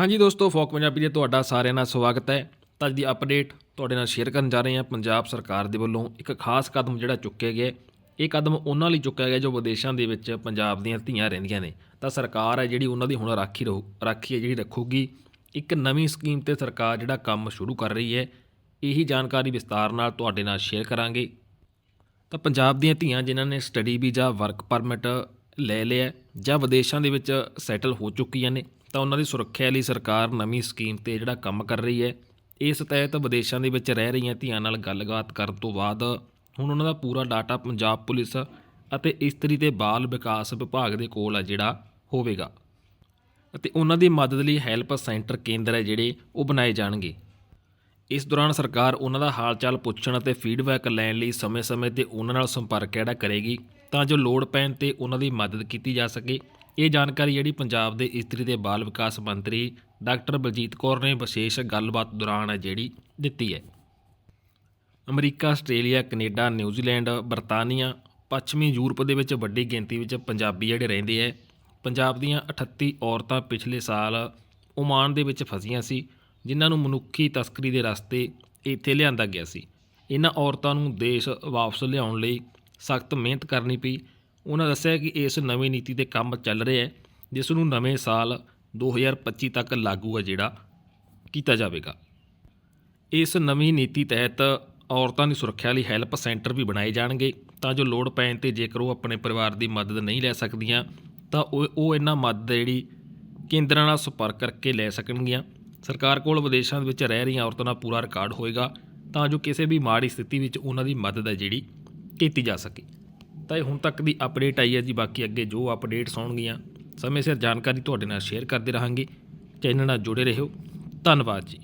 ਹਾਂਜੀ ਦੋਸਤੋ, ਫੋਕ ਪੰਜਾਬੀ ਦੇ ਤੁਹਾਡਾ ਸਾਰਿਆਂ ਦਾ ਸਵਾਗਤ ਹੈ। ਤਾਂ ਅੱਜ ਦੀ ਅਪਡੇਟ ਤੁਹਾਡੇ ਨਾਲ ਸ਼ੇਅਰ ਕਰਨ ਜਾ ਰਹੇ ਹਾਂ ਪੰਜਾਬ ਸਰਕਾਰ ਦੇ ਵੱਲੋਂ। ਇੱਕ ਖਾਸ ਕਦਮ ਜਿਹੜਾ ਚੁੱਕਿਆ ਗਿਆ ਇਹ ਕਦਮ ਉਹਨਾਂ ਲਈ ਚੁੱਕਿਆ ਗਿਆ ਜੋ ਵਿਦੇਸ਼ਾਂ ਦੇ ਵਿੱਚ ਪੰਜਾਬ ਦੀਆਂ ਧੀਆਂ ਰਹਿੰਦੀਆਂ ਨੇ। ਤਾਂ ਸਰਕਾਰ ਹੈ ਜਿਹੜੀ ਉਹਨਾਂ ਦੀ ਹੁਣ ਰਾਖੀ ਰਹੂ, ਰਾਖੀ ਹੈ ਜਿਹੜੀ ਰੱਖੂਗੀ। ਇੱਕ ਨਵੀਂ ਸਕੀਮ ਤੇ ਸਰਕਾਰ ਜਿਹੜਾ ਕੰਮ ਸ਼ੁਰੂ ਕਰ ਰਹੀ ਹੈ, ਇਹੀ ਜਾਣਕਾਰੀ ਵਿਸਤਾਰ ਨਾਲ ਤੁਹਾਡੇ ਨਾਲ ਸ਼ੇਅਰ ਕਰਾਂਗੇ। ਤਾਂ ਪੰਜਾਬ ਦੀਆਂ ਧੀਆਂ ਜਿਨ੍ਹਾਂ ਨੇ ਸਟੱਡੀ ਵੀਜ਼ਾ ਵਰਕ ਪਰਮਿਟ ਲੈ ਲਿਆ ਜਾਂ ਵਿਦੇਸ਼ਾਂ ਦੇ ਵਿੱਚ ਸੈਟਲ ਹੋ ਚੁੱਕੀਆਂ ਨੇ ਤਾਂ ਉਹਨਾਂ ਦੀ ਸੁਰੱਖਿਆ ਲਈ ਸਰਕਾਰ ਨਵੀਂ ਸਕੀਮ ਤੇ ਜਿਹੜਾ ਕੰਮ ਕਰ ਰਹੀ ਹੈ, ਇਸ ਤਹਿਤ ਵਿਦੇਸ਼ਾਂ ਦੇ ਵਿੱਚ ਰਹਿ ਰਹੀਆਂ ਧੀਆਂ ਨਾਲ ਗੱਲਬਾਤ ਕਰਨ ਤੋਂ ਬਾਅਦ ਹੁਣ ਉਹਨਾਂ ਦਾ ਪੂਰਾ ਡਾਟਾ ਪੰਜਾਬ ਪੁਲਿਸ ਅਤੇ ਇਸਤਰੀ ਤੇ ਬਾਲ ਵਿਕਾਸ ਵਿਭਾਗ ਦੇ ਕੋਲ ਹੈ ਜਿਹੜਾ ਹੋਵੇਗਾ। ਅਤੇ ਉਹਨਾਂ ਦੀ ਮਦਦ ਲਈ ਹੈਲਪ ਸੈਂਟਰ ਕੇਂਦਰ ਹੈ ਜਿਹੜੇ ਉਹ ਬਣਾਏ ਜਾਣਗੇ। ਇਸ ਦੌਰਾਨ ਸਰਕਾਰ ਉਹਨਾਂ ਦਾ ਹਾਲਚਾਲ ਪੁੱਛਣ ਅਤੇ ਫੀਡਬੈਕ ਲੈਣ ਲਈ ਸਮੇਂ-ਸਮੇਂ ਤੇ ਉਹਨਾਂ ਨਾਲ ਸੰਪਰਕ ਜਿਹੜਾ ਕਰੇਗੀ ਤਾਂ ਜੋ ਲੋੜ ਪੈਣ ਤੇ ਉਹਨਾਂ ਦੀ ਮਦਦ ਕੀਤੀ ਜਾ ਸਕੇ। ਇਹ ਜਾਣਕਾਰੀ ਜਿਹੜੀ ਪੰਜਾਬ ਦੇ ਇਸਤਰੀ ਤੇ ਬਾਲ ਵਿਕਾਸ ਮੰਤਰੀ ਡਾਕਟਰ ਬਲਜੀਤ ਕੌਰ ਨੇ ਵਿਸ਼ੇਸ਼ ਗੱਲਬਾਤ ਦੌਰਾਨ ਹੈ ਜਿਹੜੀ ਦਿੱਤੀ ਹੈ। ਅਮਰੀਕਾ, ਆਸਟ੍ਰੇਲੀਆ, ਕੈਨੇਡਾ, ਨਿਊਜ਼ੀਲੈਂਡ, ਬਰਤਾਨੀਆ, ਪੱਛਮੀ ਯੂਰਪ ਦੇ ਵਿੱਚ ਵੱਡੀ ਗਿਣਤੀ ਵਿੱਚ ਪੰਜਾਬੀ ਜਿਹੜੇ ਰਹਿੰਦੇ ਹੈ। ਪੰਜਾਬ ਦੀਆਂ 38 ਔਰਤਾਂ ਪਿਛਲੇ ਸਾਲ ਓਮਾਨ ਦੇ ਵਿੱਚ ਫਸੀਆਂ ਸੀ, ਜਿਨ੍ਹਾਂ ਨੂੰ ਮਨੁੱਖੀ ਤਸਕਰੀ ਦੇ ਰਸਤੇ ਇੱਥੇ ਲਿਆਂਦਾ ਗਿਆ ਸੀ। ਇਹਨਾਂ ਔਰਤਾਂ ਨੂੰ ਦੇਸ਼ ਵਾਪਸ ਲਿਆਉਣ ਲਈ ਸਖਤ ਮਿਹਨਤ ਕਰਨੀ ਪਈ ਉਹਨਾਂ ਦੱਸਿਆ ਕਿ ਇਸ ਨਵੀਂ ਨੀਤੀ ਦੇ ਕੰਮ ਚੱਲ ਰਿਹਾ ਹੈ, ਜਿਸ ਨੂੰ ਨਵੇਂ ਸਾਲ 2025 ਤੱਕ ਲਾਗੂ ਹੈ ਜਿਹੜਾ ਕੀਤਾ ਜਾਵੇਗਾ। ਇਸ ਨਵੀਂ ਨੀਤੀ ਤਹਿਤ ਔਰਤਾਂ ਦੀ ਸੁਰੱਖਿਆ ਲਈ ਹੈਲਪ ਸੈਂਟਰ ਵੀ ਬਣਾਏ ਜਾਣਗੇ, ਤਾਂ ਜੋ ਲੋੜ ਪੈਣ ਤੇ ਜੇਕਰ ਉਹ ਆਪਣੇ ਪਰਿਵਾਰ ਦੀ ਮਦਦ ਨਹੀਂ ਲੈ ਸਕਦੀਆਂ, ਤਾਂ ਉਹ ਇਹਨਾਂ ਮਦਦ ਜਿਹੜੀ ਕੇਂਦਰਾਂ ਨਾਲ ਸੰਪਰਕ ਕਰਕੇ ਲੈ ਸਕਣਗੀਆਂ। ਸਰਕਾਰ ਕੋਲ ਵਿਦੇਸ਼ਾਂ ਵਿੱਚ ਰਹਿ ਰਹੀਆਂ ਔਰਤਾਂ ਦਾ ਪੂਰਾ ਰਿਕਾਰਡ ਹੋਏਗਾ, ਤਾਂ ਜੋ ਕਿਸੇ ਵੀ ਮਾੜੀ ਸਥਿਤੀ ਵਿੱਚ ਉਹਨਾਂ ਦੀ ਮਦਦ ਹੈ ਜਿਹੜੀ ਕੀਤੀ ਜਾ ਸਕੇ। ਤਾਂ ਇਹ ਹੁਣ ਤੱਕ ਦੀ ਅਪਡੇਟ ਆਈ ਹੈ ਜੀ, ਬਾਕੀ ਅੱਗੇ ਜੋ ਅਪਡੇਟਸ ਆਉਣਗੀਆਂ, ਸਮੇਂ ਸਿਰ ਜਾਣਕਾਰੀ ਤੁਹਾਡੇ ਨਾਲ ਸ਼ੇਅਰ ਕਰਦੇ ਰਹਾਂਗੇ। ਚੈਨਲ ਨਾਲ ਜੁੜੇ ਰਹੋ। ਧੰਨਵਾਦ ਜੀ।